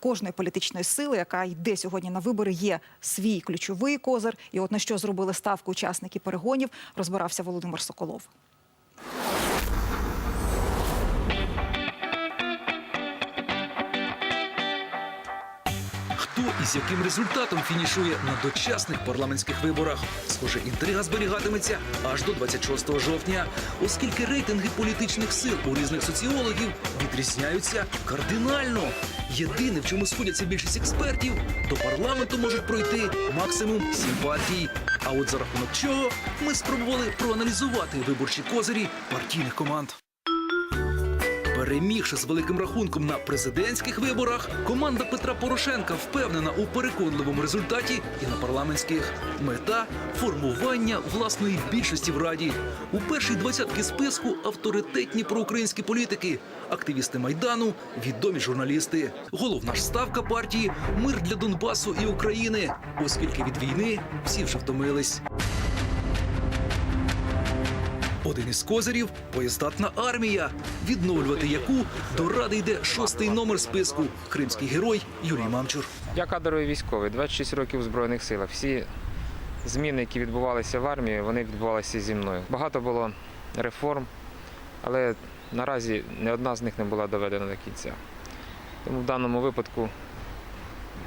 кожної політичної сили, яка йде сьогодні на вибори, є свій ключовий козир. І от на що зробили ставку учасники перегонів, розбирався Володимир Соколов. Хто і з яким результатом фінішує на дочасних парламентських виборах? Схоже, інтрига зберігатиметься аж до 26 жовтня, оскільки рейтинги політичних сил у різних соціологів відрізняються кардинально. Єдине, в чому сходяться більшість експертів, до парламенту можуть пройти максимум сім партій. А от за рахунок чого ми спробували проаналізувати виборчі козирі партійних команд. Перемігши з великим рахунком на президентських виборах, команда Петра Порошенка впевнена у переконливому результаті і на парламентських. Мета формування власної більшості в раді. У першій двадцятки списку авторитетні проукраїнські політики, активісти майдану, відомі журналісти. Головна ж ставка партії мир для Донбасу і України, оскільки від війни всі вже втомились. Один із козирів боєздатна армія, відновлювати яку до ради йде шостий номер списку кримський герой Юрій Мамчур. Я кадровий військовий, 26 років у Збройних силах. Всі зміни, які відбувалися в армії, вони відбувалися зі мною. Багато було реформ, але наразі ні одна з них не була доведена до кінця. Тому в даному випадку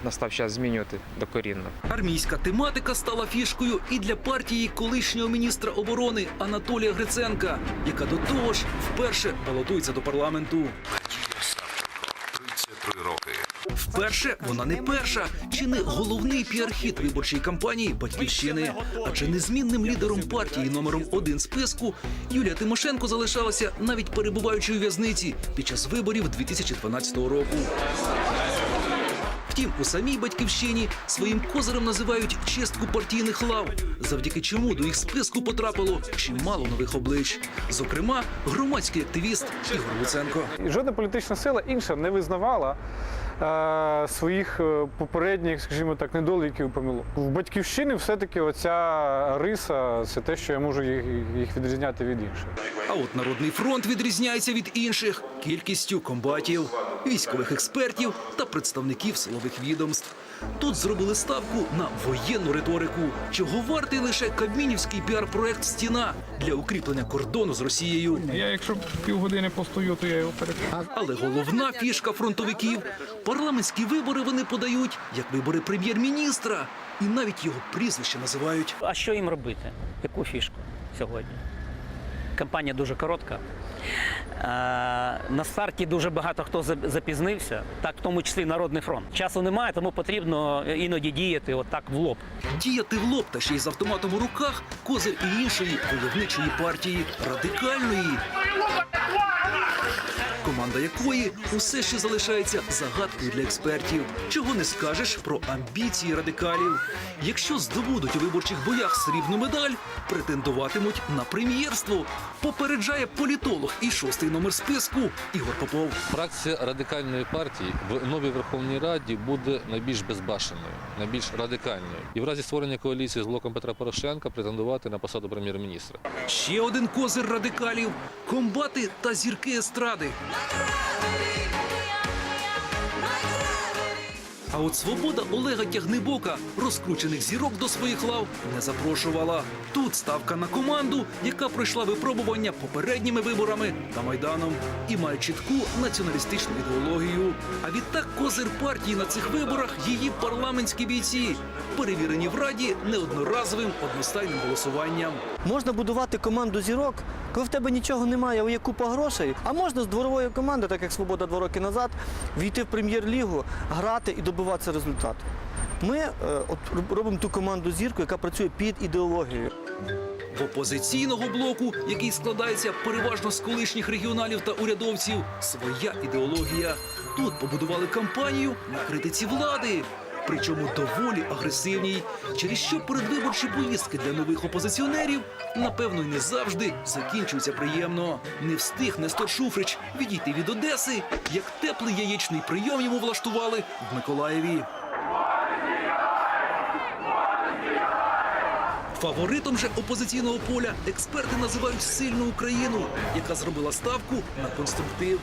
настав час змінювати докорінно. Армійська тематика стала фішкою і для партії колишнього міністра оборони Анатолія Гриценка, яка до того ж вперше балотується до парламенту. Вперше вона не перша, чи не головний піархіт виборчої кампанії батьківщини. А чи незмінним лідером партії номером один списку Юлія Тимошенко залишалася навіть перебуваючи у в'язниці під час виборів 2012 року. Втім, у самій батьківщині своїм козирем називають чистку партійних лав, завдяки чому до їх списку потрапило чимало нових облич. Зокрема, громадський активіст Ігор Луценко. Жодна політична сила інша не визнавала своїх е, попередніх, скажімо так, недоліків і помилок. В батьківщині все-таки оця риса це те, що я можу їх, їх відрізняти від інших. А от Народний фронт відрізняється від інших кількістю комбатів, військових експертів та представників силових відомств. Тут зробили ставку на воєнну риторику, чого вартий лише кабмінівський піар-проект Стіна для укріплення кордону з Росією. Я якщо півгодини постою, то я його перекину. Але головна фішка фронтовиків парламентські вибори вони подають як вибори прем'єр-міністра, і навіть його прізвище називають. А що їм робити? Яку фішку сьогодні? Кампанія дуже коротка. На старті дуже багато хто запізнився, так в тому числі Народний фронт. Часу немає, тому потрібно іноді діяти отак в лоб. Діяти в лоб та ще й з автоматом у руках козир і іншої войовничої партії радикальної. Команда якої усе ще залишається загадкою для експертів. Чого не скажеш про амбіції радикалів. Якщо здобудуть у виборчих боях срібну медаль, претендуватимуть на прем'єрство. Попереджає політолог і шостий номер списку Ігор Попов. Фракція радикальної партії в новій Верховній Раді буде найбільш безбашеною, найбільш радикальною. І в разі створення коаліції з блоком Петра Порошенка претендувати на посаду прем'єр-міністра. Ще один козир радикалів комбати та зірки естради. А от свобода Олега Тягнебока розкручених зірок до своїх лав не запрошувала. Тут ставка на команду, яка пройшла випробування попередніми виборами та майданом і має чітку націоналістичну ідеологію. А відтак козир партії на цих виборах її парламентські бійці, перевірені в раді неодноразовим одностайним голосуванням. Можна будувати команду зірок, коли в тебе нічого немає, а є купа грошей. А можна з дворової команди, так як Свобода два роки назад, війти в прем'єр-лігу, грати і добиватися результату. Ми е, от робимо ту команду зірку, яка працює під ідеологією. В опозиційного блоку, який складається переважно з колишніх регіоналів та урядовців, своя ідеологія. Тут побудували кампанію на критиці влади. Причому доволі агресивній, через що передвиборчі поїздки для нових опозиціонерів напевно й не завжди закінчуються приємно. Не встиг Нестор Шуфрич відійти від Одеси, як теплий яєчний прийом йому влаштували в Миколаєві. Фаворитом же опозиційного поля експерти називають сильну Україну, яка зробила ставку на конструктив.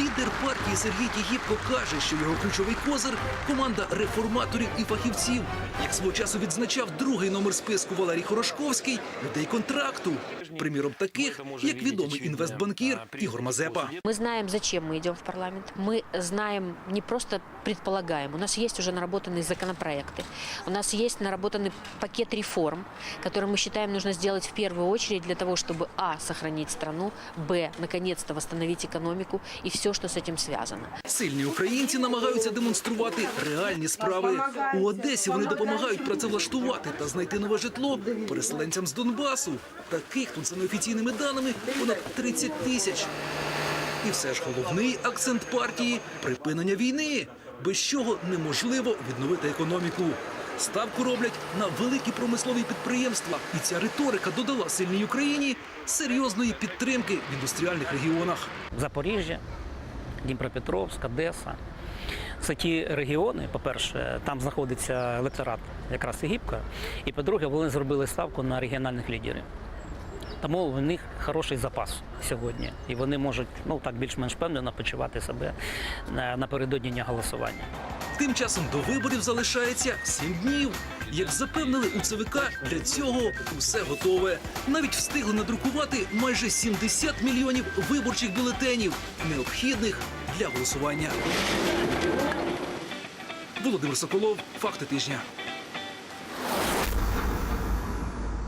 Лідер партії Сергій Тігіпко каже, що його ключовий козир команда реформаторів і фахівців. Як свого часу відзначав другий номер списку Валерій Хорошковський, людей контракту. Приміром, таких, як відомий інвестбанкір Ігор Мазепа. Мы знаем, зачем мы идем в парламент. Мы знаем, не просто предполагаем. У нас есть уже наработанные законопроекты. У нас есть наработанный пакет реформ, который мы считаем нужно сделать в первую очередь для того, чтобы а. сохранить страну, б. наконец-то восстановить экономику и все, что с этим связано. Сильні українці намагаються демонструвати реальні справи. У Одесі вони допомагають працевлаштувати та знайти нове житло переселенцям з Донбасу. Таких тут за неофіційними даними понад 30 тисяч. І все ж головний акцент партії припинення війни, без чого неможливо відновити економіку. Ставку роблять на великі промислові підприємства, і ця риторика додала сильній Україні серйозної підтримки в індустріальних регіонах. Запоріжжя, Дніпропетровськ, Одеса. Це ті регіони, по-перше, там знаходиться електорат якраз Єгипка, і по-друге, вони зробили ставку на регіональних лідерів. Тому в них хороший запас сьогодні, і вони можуть ну так більш-менш впевнено почувати себе напередодні дня голосування. Тим часом до виборів залишається сім днів. Як запевнили у ЦВК, для цього все готове. Навіть встигли надрукувати майже 70 мільйонів виборчих бюлетенів, необхідних для голосування. Володимир Соколов, факти тижня.